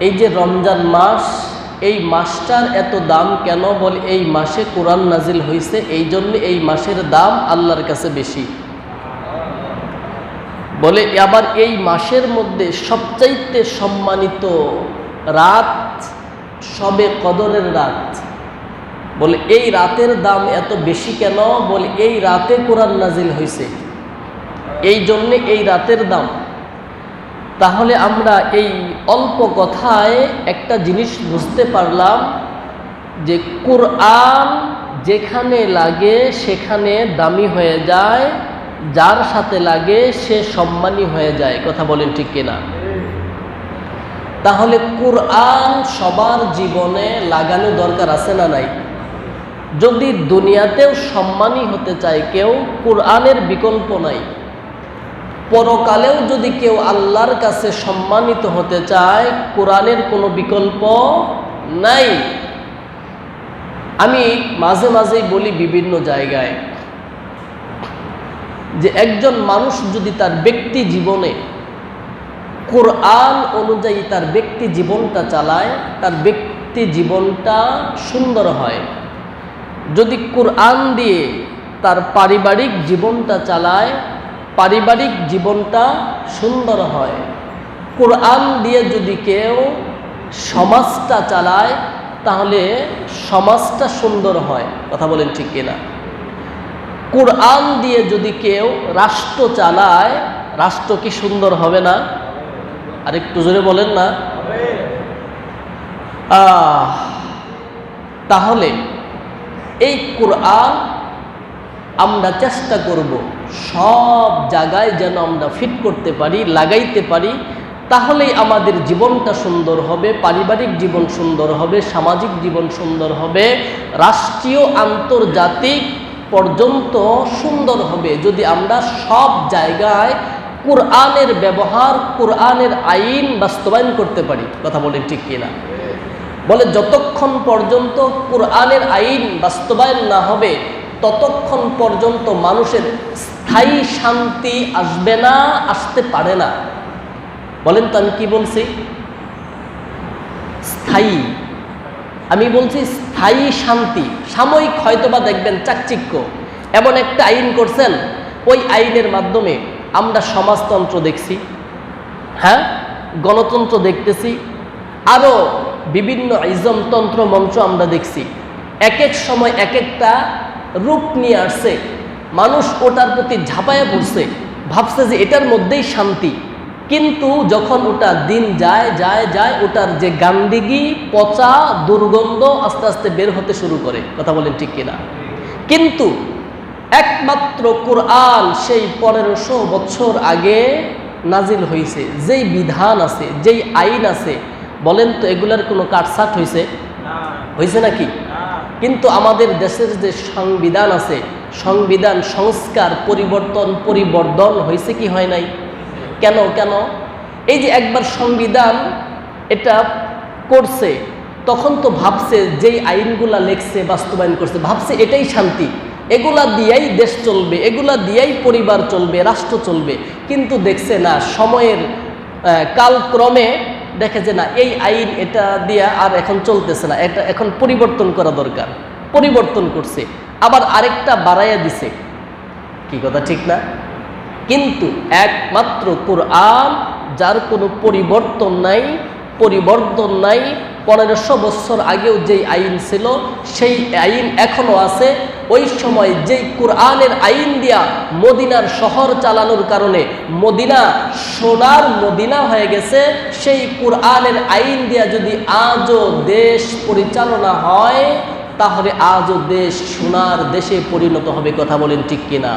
এই যে রমজান মাস, এই মাসটার এত দাম কেন বলে এই মাসে কোরআন নাজিল হয়েছে এই জন্য এই মাসের দাম আল্লাহর কাছে বেশি। বলে, আবার এই মাসের মধ্যে সবচাইতে সম্মানিত রাত সবে কদরের রাত। বলে, এই রাতের দাম এত বেশি কেন? বলে, এই রাতে কোরআন নাজিল হয়েছে এই জন্যে এই রাতের দাম। তাহলে আমরা এই অল্প কথায় একটা জিনিস বুঝতে পারলাম যে কোরআন যেখানে লাগে সেখানে দামি হয়ে যায়, যার সাথে লাগে সে সম্মানী হয়ে যায়। কথা বলেন ঠিক কিনা? তাহলে কোরআন সবার জীবনে লাগানো দরকার আছে না নাই? যদি দুনিয়াতেও সম্মানী হতে চায় কেউ, কোরআনের বিকল্প নাই। পরকালেও যদি কেউ আল্লাহর কাছে সম্মানিত হতে চায়, কোরআনের কোনো বিকল্প নাই। আমি মাঝে মাঝেই বলি বিভিন্ন জায়গায় যে একজন মানুষ যদি তার ব্যক্তি জীবনে কোরআন অনুযায়ী তার ব্যক্তি জীবনটা চালায়, তার ব্যক্তি জীবনটা সুন্দর হয়। যদি কোরআন দিয়ে তার পারিবারিক জীবনটা চালায় পারিবারিক জীবনটা সুন্দর হয়। কোরআন দিয়ে যদি কেউ সমাজটা চালায়, তাহলে সমাজটা সুন্দর হয়। কথা বলেন ঠিক কিনা? কোরআন দিয়ে যদি কেউ রাষ্ট্র চালায়, রাষ্ট্র কি সুন্দর হবে না? আর একটু জোরে বলেন না। তাহলে এই কোরআন আমরা চেষ্টা করব সব জায়গায় যেন আমরা ফিট করতে পারি, লাগাইতে পারি, তাহলেই আমাদের জীবনটা সুন্দর হবে, পারিবারিক জীবন সুন্দর হবে, সামাজিক জীবন সুন্দর হবে, রাষ্ট্রীয়, আন্তর্জাতিক পর্যন্ত সুন্দর হবে। যদি আমরা সব জায়গায় কোরআনের ব্যবহার, কোরআনের আইন বাস্তবায়ন করতে পারি, কথা বলেন ঠিক কিনা? বলে যতক্ষণ পর্যন্ত কোরআনের আইন বাস্তবায়ন না হবে, ততক্ষণ পর্যন্ত মানুষের স্থায়ী শান্তি আসবে না, আসতে পারে না। বলেন তো আমি কি বলছি? স্থায়ী। আমি বলছি স্থায়ী শান্তি। সাময়িক হয়তোবা দেখবেন চাকচিক্য। এমন একটা আইন করছেন, ওই আইনের মাধ্যমে আমরা সমাজতন্ত্র দেখছি হ্যাঁ? গণতন্ত্র দেখতেছি আরও বিভিন্ন ইজমতন্ত্র মঞ্চ আমরা দেখছি। এক এক সময় এক একটা রূপ নিয়ে আসছে। মানুষ ওটার প্রতি ঝাঁপায়া পড়ছে ভাবছে যে এটার মধ্যেই শান্তি। কিন্তু যখন ওটা দিন যায় যায় যায় ওটার যে গান্দিগি পচা দুর্গন্ধ আস্তে আস্তে বের হতে শুরু করে। কথা বলেন ঠিক কিনা? কিন্তু একমাত্র কোরআন সেই পনেরোশো বছর আগে নাজিল হয়েছে যেই বিধান আছে যেই আইন আছে বলেন তো এগুলার কোনো কাটসাট হয়েছে হয়েছে নাকি? কিন্তু আমাদের দেশের যে সংবিধান আছে সংবিধান, সংস্কার, পরিবর্তন পরিবর্তন হয়েছে কি হয় নাই? কেন কেন? এই যে একবার সংবিধান এটা করছে, তখন তো ভাবছে যেই আইনগুলা লেখছে, বাস্তবায়ন করছে, ভাবছে এটাই শান্তি। এগুলা দিয়াই দেশ চলবে, এগুলা দিয়াই পরিবার চলবে, রাষ্ট্র চলবে। কিন্তু দেখছে না, সময়ের কালক্রমে দেখে যে না, এই আইন এটা দিয়া আর এখন চলতেছে না, এটা এখন পরিবর্তন করা দরকার, পরিবর্তন করছে। আবার আরেকটা বাড়াইয়া দিছে। কি কথা, ঠিক না? কিন্তু একমাত্র কোরআন, যার কোনো পরিবর্তন নাই পরিবর্তন নাই, পনেরোশো বছর আগেও যেই আইন ছিল, সেই আইন এখনও আছে। ওই সময় যেই কোরআনের আইন দিয়া মদিনার শহর চালানোর কারণে মদিনা সোনার মদিনা হয়ে গেছে, সেই কোরআনের আইন দিয়া যদি আজও দেশ পরিচালনা হয় তাহলে আজও দেশ সোনার দেশে পরিণত হবে কথা বলেন ঠিক কিনা?